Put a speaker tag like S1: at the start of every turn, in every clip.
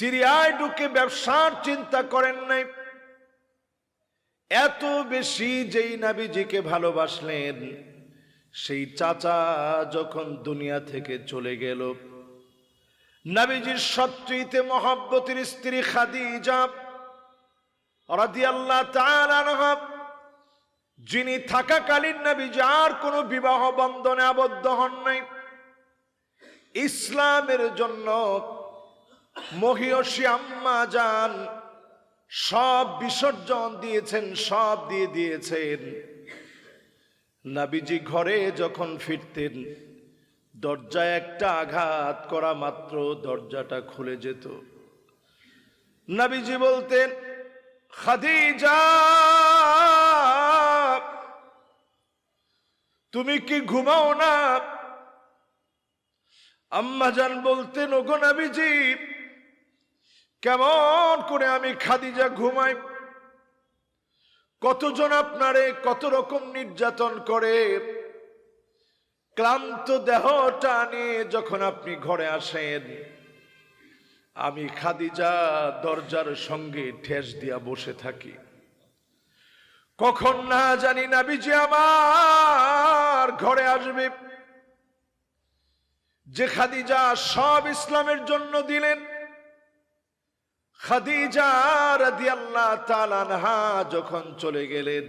S1: সিরিয়ায় ঢুকে ব্যবসার চিন্তা করেন নাই। এত বেশি যেই নাবিজিকে ভালোবাসলেন, সেই চাচা যখন দুনিয়া থেকে চলে গেল, নাবিজির সবচেয়ে মহাব্বতের স্ত্রী খাদিজা রাদিয়াল্লাহু তাআলা যিনি থাকাকালীন নবীজি আর কোনো বিবাহ বন্ধনে আবদ্ধ হন নাই। ইসলামের জন্য মহিয়সী আম্মা যান সব বিসর্জন দিয়েছেন, সব দিয়ে দিয়েছেন। নাবিজি ঘরে যখন ফিরতেন, দরজায় একটা আঘাত করা মাত্র দরজাটা খুলে যেত। নাবিজি বলতেন, খাদিজা, তুমি কি ঘুমাও না? আম্মাজান বলতেন, ওগো নাবিজি কেমন করে আমি খাদিজা ঘুমাই? কতজন আপনারে কত রকম নির্যাতন করে? ক্লান্ত দেহটা নিয়ে যখন আপনি ঘরে আসেন, আমি খাদিজা দরজার সঙ্গে ঠেস দিয়া বসে থাকি। কখন না জানি না বিজে আমার ঘরে আসবে। যে খাদিজা সব ইসলামের জন্য দিলেন খাদিজা যখন চলে গেলেন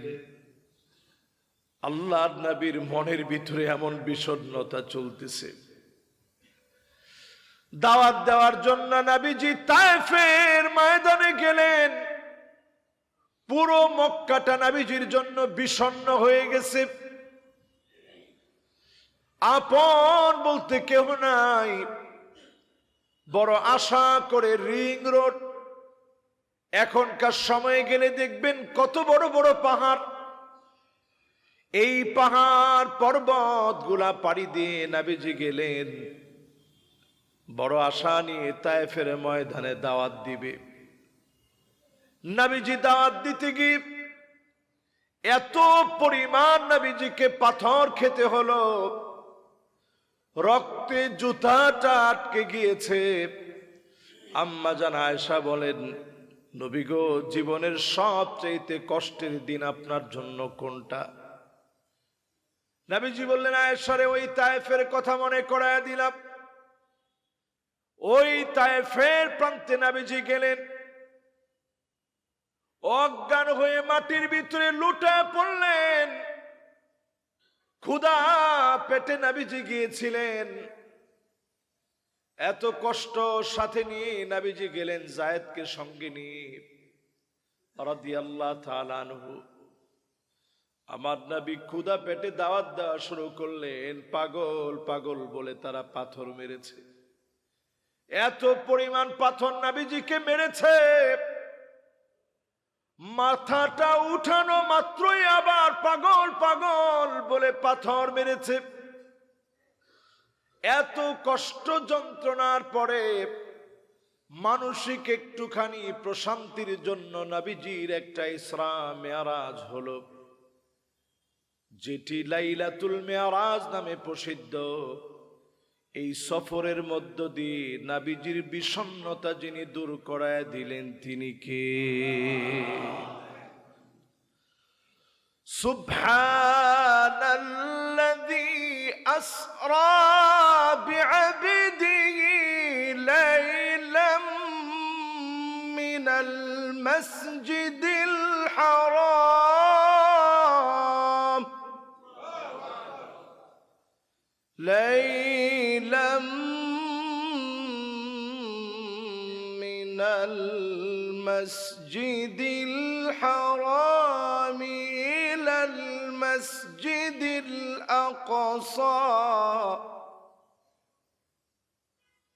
S1: আল্লাহ নবীর মনের ভিতরে এমন বিষণ্ণতা চলতেছে। দাওয়াত দেওয়ার জন্য নাবিজি তায়েফের ময়দানে গেলেন। পুরো মক্কাটা নাবিজির জন্য বিষণ্ণ হয়ে গেছে। আপন বলতে কেউ নাই, বড় আশা করে রিং রোড এখনকার সময়ে গেলে দেখবেন কত বড় বড় পাহাড়। এই পাহাড় পর্বতগুলা পাড়ি দিয়ে নাবিজি গেলেন। বড় আশা নিয়ে তায়েফের ময়দানে দাওয়াত দিবে। নাবিজি দাওয়াত দিতে গিয়ে এত পরিমাণ নাবিজিকে পাথর খেতে হলো। রক্তে জুতাটা আটকে গিয়েছে। আম্মা জান আয়সা বলেন নবী গো, জীবনের সবচেয়ে কষ্টের দিন আপনার জন্য কোনটা? নাবিজি বললেন আয়েশ্বরে ওই তায়েফের কথা মনে করায় দিলাম। ওই তায়েফের প্রান্তে নাবিজি গেলেন। অজ্ঞান হয়ে মাটির ভিতরে লুটা পড়লেন। ক্ষুদা পেটে নাবিজি গিয়েছিলেন। এত কষ্ট সাথে নিয়ে নাবিজি গেলেন জায়েদকে সঙ্গে নিয়ে। আমার নাবি ক্ষুদা পেটে দাওয়াত দেওয়া শুরু করলেন। পাগল পাগল বলে তারা পাথর মেরেছে। এত পরিমাণ পাথর নাবিজিকে মেরেছে। মাথাটা উঠানো মাত্রই আবার পাগল পাগল বলে পাথর মেরেছে। এত কষ্ট যন্ত্রণার পরে মানসিক একটুখানি প্রশান্তির জন্য নাবিজির একটা ইসরা মেয়ারাজ হলো, যেটি লাইলাতুল মেয়ারাজ নামে প্রসিদ্ধ। এই সফরের মধ্য দিয়ে নাবিজির বিষণ্নতা যিনি দূর করায় দিলেন, তিনি কে? সুবহানাল্লাযী أسرى بعبده ليلا من المسجد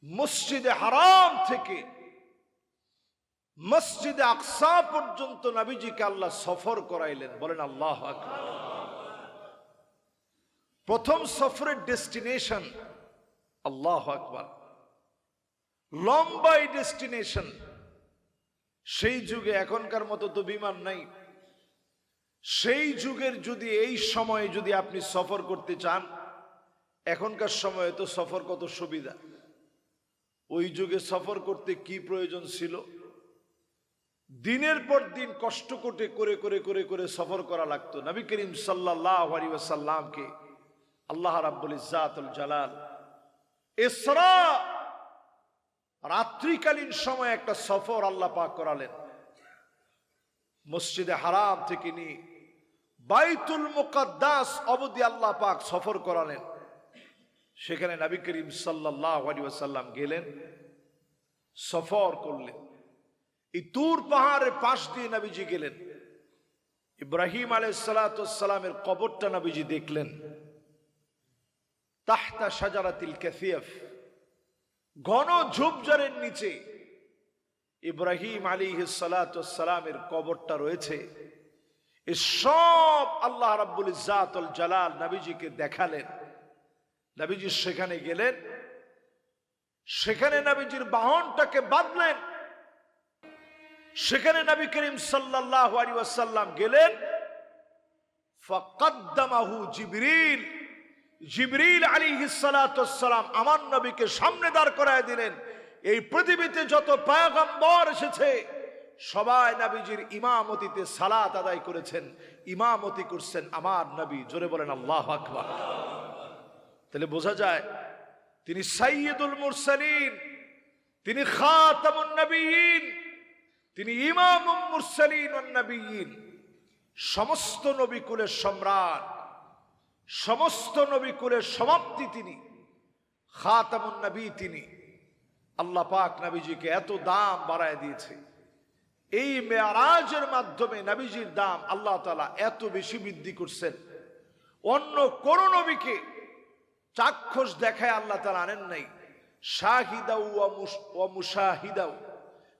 S1: মসজিদে হারাম থেকে মসজিদে আকসা পর্যন্ত নাবিজিকে আল্লাহ সফর করাইলেন। বলেন আল্লাহ প্রথম সফরের ডেস্টিনেশন আল্লাহ আকবর। লম্বাই ডেস্টিনেশন। সেই যুগে এখনকার মতো তো বিমান নাই। সেই যুগের যদি এই সময়ে যদি আপনি সফর করতে চান, এখনকার সময়ে তো সফর কত সুবিধা। ওই যুগে সফর করতে কি প্রয়োজন ছিল? দিনের পর দিন কষ্ট করে করে করে করে করে সফর করা লাগতো। নবী করিম সাল্লাহ আলী আল্লাহ রাব্বুল ইজাতুল জালাল ইসরা রাত্রিকালীন সময় একটা সফর আল্লাহ পাক করালেন। মসজিদে হারাম থেকে নিয়ে বাইতুল মুকাদ্দাস অবধি আল্লাহ পাক সফর করালেন। সেখানে নবী করিম সাল্লাহ আলী সাল্লাম গেলেন, সফর করলেন। এই তুর পাহাড়ের পাশ দিয়ে নবীজি গেলেন। ইব্রাহিম আলাইসালামের কবরটা নবীজি দেখলেন। তাহতা সাজারাতিল ক্যাফিয়াফ ঘন ঝোপঝাড়ের নিচে ইব্রাহিম আলী সালামের কবরটা রয়েছে। এ সব আল্লাহ রাব্বুল ইজাতুল জালাল নবীজিকে দেখালেন। নবীজি সেখানে গেলেন। সেখানে নবীজির বাহনটাকে বাঁধলেন। সেখানে নবী করিম সাল্লাল্লাহু আলাইহি ওয়াসাল্লাম গেলেন। ফাকাদ্দামাহু জিবরিল। জিবরিল আলাইহিস সালাতু সালাম আমার নবীকে সামনে দাঁড় করায় দিলেন। এই পৃথিবীতে যত পয়গম্বর এসেছে সবাই নবীজির ইমামতিতে সালাত আদায় করেছেন। ইমামতি করছেন আমার নবী। জোরে বলেন, আল্লাহ আকবার। তাহলে বোঝা যায়, তিনি সাইয়্যিদুল মুরসালিন, তিনি খাতামুন তিনি ইমাম মুরসালিন নবীন সমস্ত নবী কুলের সম্রাট, সমস্ত নবী কুলের সমাপ্তি তিনি, খাতামুন নবী তিনি। আল্লাহ পাক নবীজিকে এত দাম বাড়ায় দিয়েছে। এই মেয়ারাজের মাধ্যমে নবীজির দাম আল্লাহ তালা এত বেশি বৃদ্ধি করছেন। অন্য কোন নবীকে চাক্ষুষ দেখায় আল্লাহ তালা আনেন নাই। শাহিদাউ ও মুশাহিদাউ।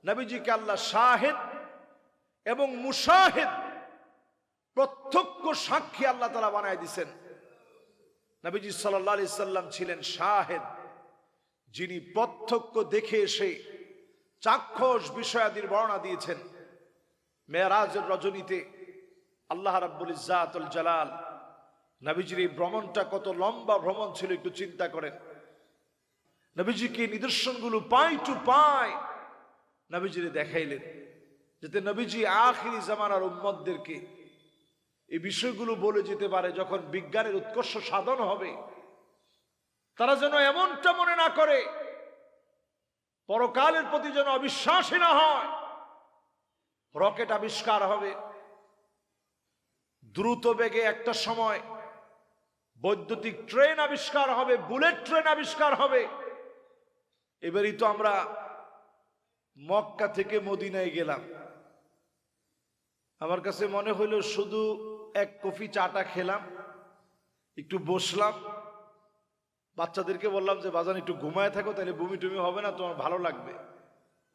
S1: নবীজিকে আল্লাহ শাহেদ এবং মুশাহেদ প্রত্যক্ষ সাক্ষী আল্লাহ তালা বানায় দিছেন। নবীজি সাল্লাহ আলি সাল্লাম ছিলেন শাহেদ, যিনি প্রত্যক্ষ দেখে এসে চাক্ষুষ বিষয়াদির বর্ণনা দিয়েছেন। মেয়ারাজের রজনীতে আল্লাহ রাব্বুল ইজাতুল জালাল নবীজির এই ভ্রমণটা কত লম্বা ভ্রমণ ছিল, একটু চিন্তা করেন। নবীজিকে নিদর্শনগুলো পাই টু পাই নবীজিরে দেখাইলেন, যাতে নবীজি আখিরি জামানার উম্মতদেরকে এই বিষয়গুলো বলে যেতে পারে, যখন বিজ্ঞানের উৎকর্ষ সাধন হবে। তারা যেন এমনটা মনে না করে পরকালের প্রতি যেন অবিশ্বাসী না হয়। রকেট আবিষ্কার হবে। দ্রুত বেগে একটা সময় বৈদ্যুতিক ট্রেন আবিষ্কার হবে, বুলেট ট্রেন আবিষ্কার হবে। এবারই তো আমরা মক্কা থেকে মদিনায় গেলাম। আমার কাছে মনে হইল শুধু এক কফি চাটা খেলাম, একটু বসলাম। বাচ্চাদেরকে বললাম যে, বাজান, একটু ঘুমায় থাকো, তাহলে বমি টুমি হবে না, তোমার ভালো লাগবে।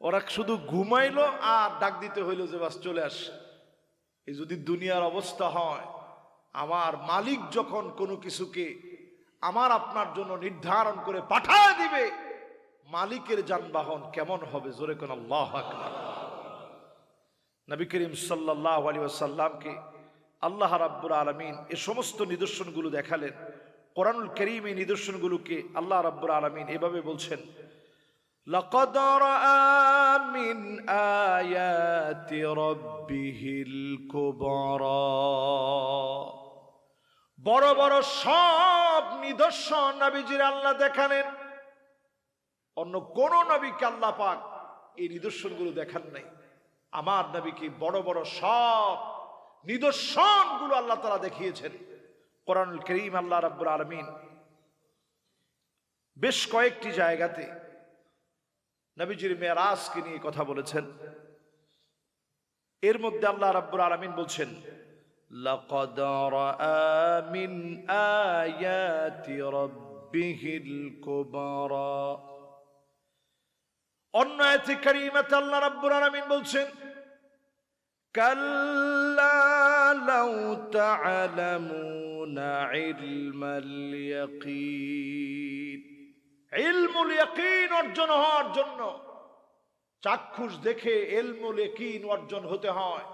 S1: ওরা শুধু ঘুমাইলো আর ডাক দিতে হইল যে, বাস, চলে আস। এই যদি দুনিয়ার অবস্থা হয়, আমার মালিক যখন কোনো কিছুকে আমার আপনার জন্য নির্ধারণ করে পাঠায় দিবে, মালিকের যানবাহন কেমন হবে? জোরে কোন নবী করিম সাল্লাহ আলী সাল্লামকে আল্লাহ রাব্বুর আলমিন এ সমস্ত নিদর্শনগুলো দেখালেন। কোরআনুল করিম এই নিদর্শনগুলোকে আল্লাহ রাব্বুর আলমিন এভাবে বলছেন لقد رأى من آيات ربه الكبرى বড় বড় সব নিদর্শন নবীজির আল্লাহ দেখালেন অন্য কোন নবীকে আল্লাহ পাক এই নিদর্শনগুলো দেখান নাই আমার নবীকে বড় বড় সব নিদর্শনগুলো আল্লাহ তারা দেখিয়েছেন কোরআনুল করিম আল্লাহ রাব্বুল আলমিন বেশ কয়েকটি জায়গাতে নবীজির মেয়ারাজকে নিয়ে কথা বলেছেন এর মধ্যে আল্লাহ রাব্বুল আলমিন বলছেন لقد رأى من آيات ربه الكبرى অন্য আয়াতে কারিমাতে আল্লাহ রাব্বুল আলামিন বলছেন কাল্লা লাউ তা'লামুনা ইলমাল ইয়াকিন ইলমুল ইয়াকিন অর্জন হওয়ার জন্য। চাক্ষুষ দেখে ইলমুল ইয়াকিন অর্জন হতে হয়।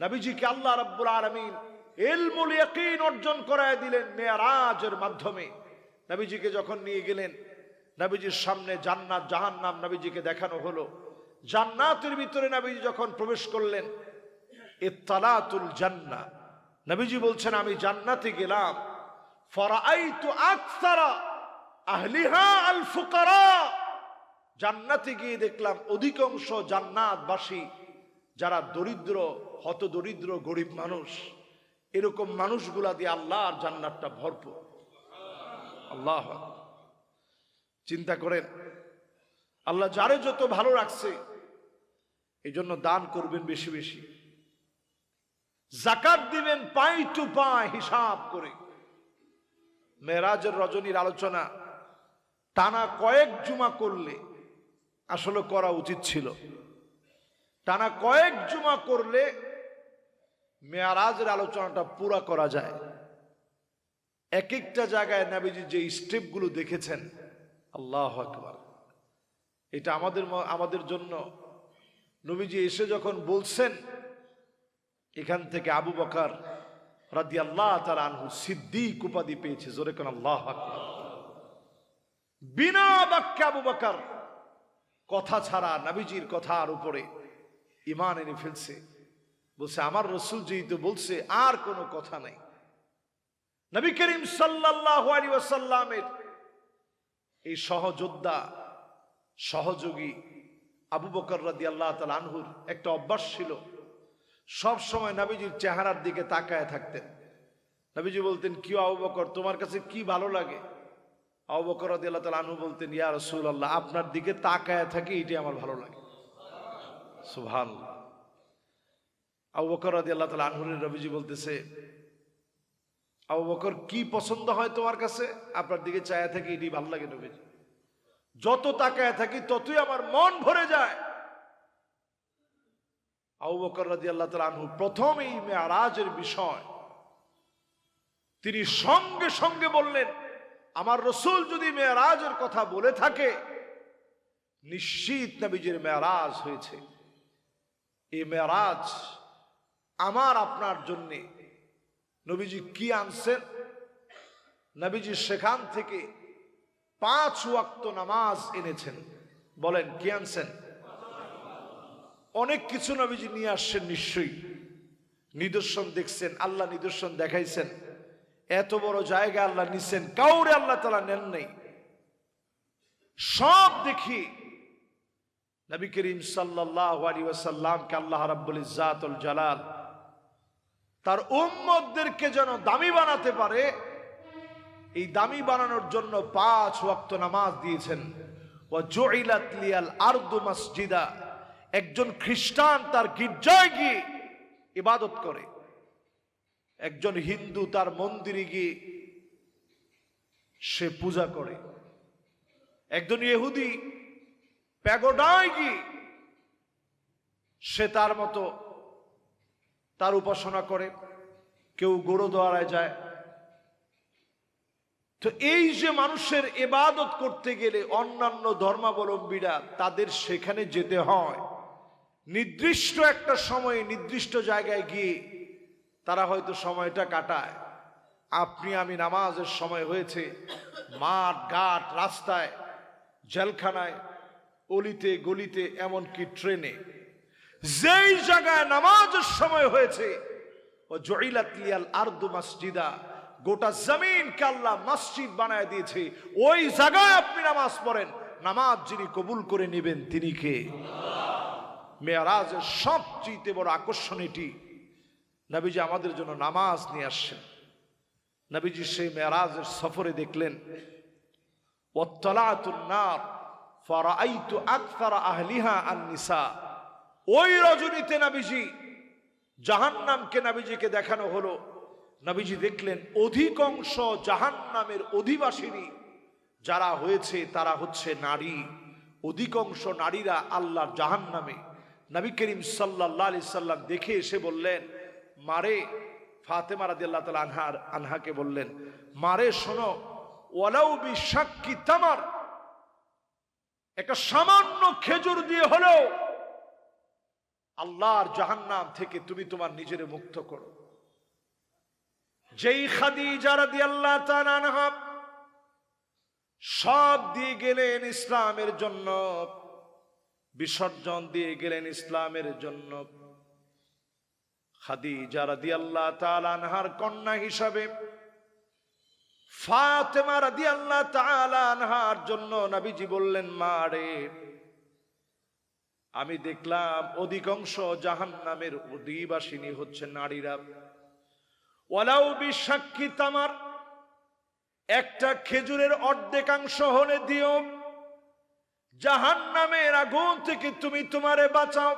S1: নবীজিকে আল্লাহ রাব্বুল আলামিন ইলমুল ইয়াকিন অর্জন করায় দিলেন মেয়ারাজের মাধ্যমে। নবীজিকে যখন নিয়ে গেলেন, নবীজির সামনে জান্নাত, জাহান্নাম নবীজিকে দেখানো হলো। জান্নাতের ভিতরে নবীজি যখন প্রবেশ করলেন, ইত্তালাতুল জান্না নবীজি বলছেন, আমি জান্নাতে গেলাম। জান্নাতে গিয়ে দেখলাম, অধিকাংশ জান্নাতবাসী যারা দরিদ্র হত দরিদ্র গরিব মানুষ, এরকম মানুষগুলা দিয়ে আল্লাহর জান্নাতটা ভরপুর। আল্লাহ চিন্তা করেন, আল্লাহ যারে যত ভালো রাখছে এই জন্য দান করবেন বেশি বেশি। জাকাত দিবেন পাই টু পাই হিসাব করে। মেরাজের রজনীর আলোচনা, টানা কয়েক জুমা করলে আসলে করা উচিত ছিল। টানা কয়েক জুমা করলে মেয়ারাজের আলোচনাটা পুরা করা যায়। এক একটা জায়গায় নাবিজি যে স্টেপগুলো দেখেছেন, আল্লাহ আকবার। এটা আমাদের আমাদের জন্য। নবীজি এসে যখন বলছেন এখান থেকে আবু বকার রাদি আল্লাহ তার আনহু সিদ্দিক উপাধি পেয়েছে। জোরে কোন আল্লাহ বিনা বাক্যে আবু বকার কথা ছাড়া, নাবিজির কথার উপরে ইমান এনে ফেলছে। বলছে, আমার রসুল যেহেতু বলছে, আর কোনো কথা নাই। নবী করিম ওয়াসাল্লামের এই সহযোদ্ধা, সহযোগী আবু বকর আল্লাহ তাআলা আনহুর একটা অভ্যাস ছিল। সব সময় নবীজির চেহারার দিকে তাকায় থাকতেন। নবীজি বলতেন, কি আবু বকর তোমার কাছে কি ভালো লাগে? আবু বকর তাআলা আনহু বলতেন, ইয়া রাসূলুল্লাহ, আপনার দিকে তাকায় থাকি এটি আমার ভালো লাগে। সুবহানাল্লাহ। আবু বকর রাদিয়াল্লাহু তাআলা আনহুর নবীজি বলতেছে আবু বকর কি পছন্দ হয় তোমার কাছে? আপনার দিকে চায়া থাকি এটি ভালো লাগে নবীজি। যত তাকায় থাকি, ততই আমার মন ভরে যায়। আবু বকর রাদিয়াল্লাহু তাআলা আনহু প্রথম এই মেয়ারাজের বিষয়। তিনি সঙ্গে সঙ্গে বললেন, আমার রসুল যদি মেয়ারাজের কথা বলে থাকে, নিশ্চিত নবীজির মেয়ারাজ হয়েছে। এই মেয়ারাজ আমার আপনার জন্যে। নবীজি কি আনছেন? নবীজি সেখান থেকে পাঁচ ওয়াক্ত নামাজ এনেছেন। বলেন, কি আনছেন? অনেক কিছু নবীজি নিয়ে আসছেন নিশ্চয়ই। নিদর্শন দেখছেন, আল্লাহ নিদর্শন দেখাইছেন। এত বড় জায়গা আল্লাহ নিছেন, কাউরে আল্লাহ তালা নেন নাই। সব দেখি নবী করিম সাল্লাহ আলী ওয়াসাল্লামকে আল্লাহ রাব্বুল ইজ্জাতুল জালাল তার উম্মদদেরকে যেন দামি বানাতে পারে, এই দামি বানানোর জন্য পাঁচ ওয়াক্ত নামাজ দিয়েছেন। ও জয়িলাত লিয়াল আরদু মসজিদা। একজন খ্রিস্টান তার গির্জায় গিয়ে ইবাদত করে। একজন হিন্দু তার মন্দিরে গিয়ে সে পূজা করে। একজন ইহুদি প্যাগোডায় গিয়ে সে তার মতো তার উপাসনা করে। কেউ গুরুদুয়ারায় যায়। তো এই যে মানুষের এবাদত করতে গেলে অন্যান্য ধর্মাবলম্বীরা তাদের সেখানে যেতে হয়। নির্দিষ্ট একটা সময়ে নির্দিষ্ট জায়গায় গিয়ে তারা হয়তো সময়টা কাটায়। আপনি আমি নামাজের সময় হয়েছে, মাঠ, ঘাট, রাস্তায়, জেলখানায়, অলিতে, গলিতে, এমনকি ট্রেনে। যেই জায়গায় নামাজের সময় হয়েছে, ও জয়িলাতিয়াল আর্দু মসজিদা, গোটা জমিনকে আল্লাহ মসজিদ বানায় দিয়েছে। ওই জায়গায় আপনি নামাজ পড়েন, নামাজ যিনি কবুল করে নেবেন তিনি কে? মেয়ারাজের সবচেয়ে বড় আকর্ষণ এটি। নবীজি আমাদের জন্য নামাজ নিয়ে আসছেন। নবীজি সেই মেয়ারাজের সফরে দেখলেন ওয়াত্তালাতুন নার, ফারাআইতু আকসারা আহলিহা আন নিসা ওই রজনীতে নবীজি, জাহান্নামকে নবীজিকে দেখানো হলো। নবীজি দেখলেন, অধিকাংশ জাহান্নামের অধিবাসিনী যারা হয়েছে তারা হচ্ছে নারী। অধিকাংশ নারীরা আল্লাহর জাহান্নামে। নবী করিম সাল্লাহ আলি সাল্লাম দেখে এসে বললেন, মারে ফাতেমা রাদিয়াল্লাহু তালা আনহার আনহাকে বললেন, মারে শোনো, ওয়ালাউ বিশাক্কি তামার, একটা সামান্য খেজুর দিয়ে হলেও আল্লাহর জাহান্নাম থেকে তুমি তোমার নিজের মুক্ত করো। যেই খাদিজা রাদিয়াল্লাহু তাআলা আনহা সব দিয়ে গেলেন ইসলামের জন্য। বিসর্জন দিয়ে গেলেন ইসলামের জন্য। খাদিজা রাদিয়াল্লাহ তাআলা আনহার কন্যা হিসাবে, ফাতেমা রাদিয়াল্লাহ তাআলা আনহার জন্য নবীজি বললেন, মা রে, আমি দেখলাম অধিকাংশ জাহান্নামের অধিবাসিনী হচ্ছে নারীরা। ওয়ালাউ বিসাক্ষী তামার, একটা খেজুরের অর্ধেকাংশ হলে দিও জাহান্নামের আগুন থেকে তুমি তোমারে বাঁচাও।